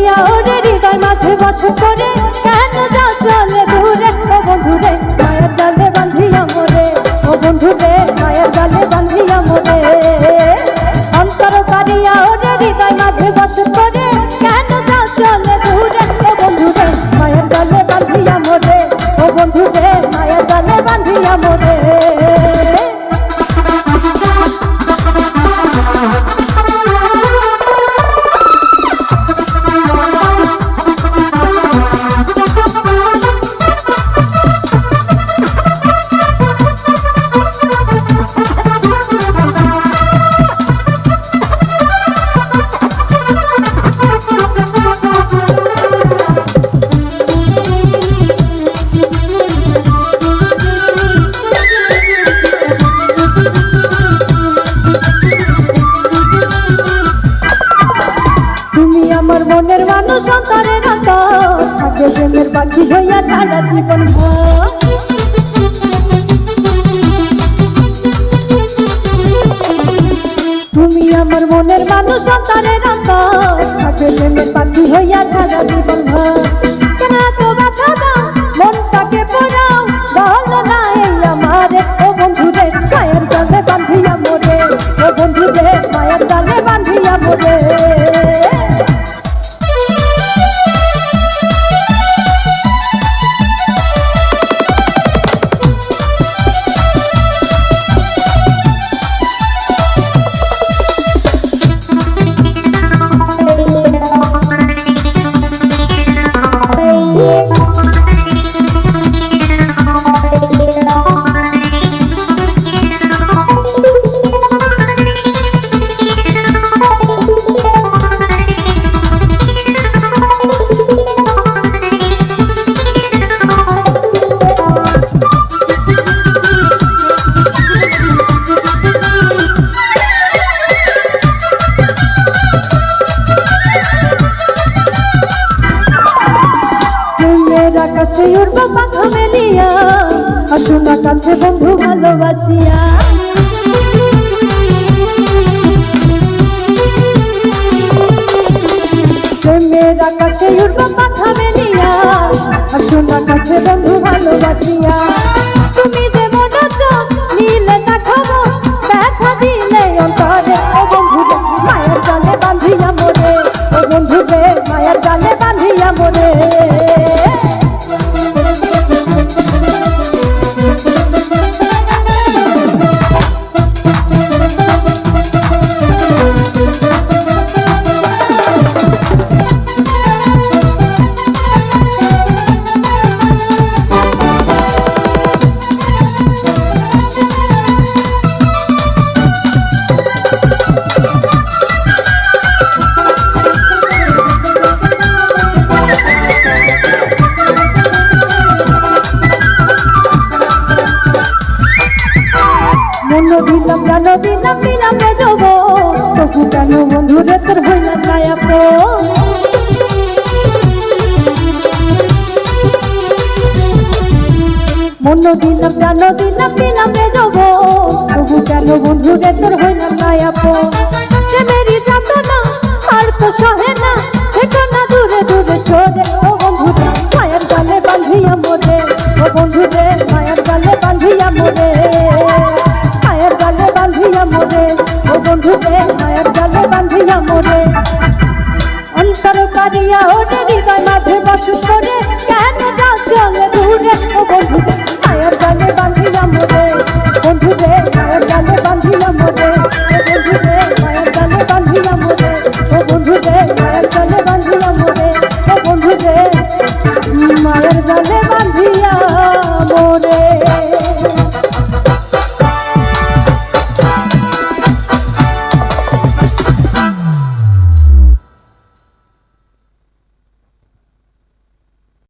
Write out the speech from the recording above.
কারিয়া ওরে হৃদয় মাঝে বস করে কেন যা চলে দূরে? ও বন্ধু রে, মায়ের জালে বান্ধিয়া মোরে ও বন্ধু রে, মায়ের জালে বান্ধিয়া মোরে অন্তর কারিয়া ওরে হৃদয় মাঝে বস করে কেন যা চলে দূরে? ও বন্ধু রে, মায়ের জালে বান্ধিয়া মোরে ও বন্ধু রে, মায়ের জালে বান্ধিয়া মোরে অন্তরের অন্তর থাকে প্রেমের পাখি হইয়া সারা জীবন। তুমি আমার মনের মানুষ, সন্তানের অন্তর থাকে প্রেমের পাখি হইয়া সারা জীবন ভর। প্রেমের উঠব পাখা মেলিয়া আসুনা কাছে বন্ধু ভালোবাসিয়া। প্রেমের আকাশে উঠব পাখা মেলিয়া আসুন কাছে বন্ধু ভালোবাসিয়া। তুমি দিলাম প্রাণ দিলাম দিলাম রে যাব। তবু কেন বন্ধুরে তোর হইলাম না আপন মন দিলাম প্রাণ দিলাম দিলাম রে যাব। তবু কেন তোর প্রেমেরই যাত না আর তো সহে না। মায়ের গালে বান্ধিয়া মোরে অন্তর কারিয়া ওরে হৃদয় মাঝে বস করে, কেন যা চলে দূরে? ও বন্ধু মায়ের গালে বান্ধিয়া মোরে বন্ধু রে মায়ের গালে বান্ধিয়া মোরে বন্ধু রে মায়ের গালে বান্ধিয়া মোরে ও বন্ধু রে মায়ের গালে বান্ধিয়া মোরে ও বন্ধু রে মায়ের গালে বান্ধিয়া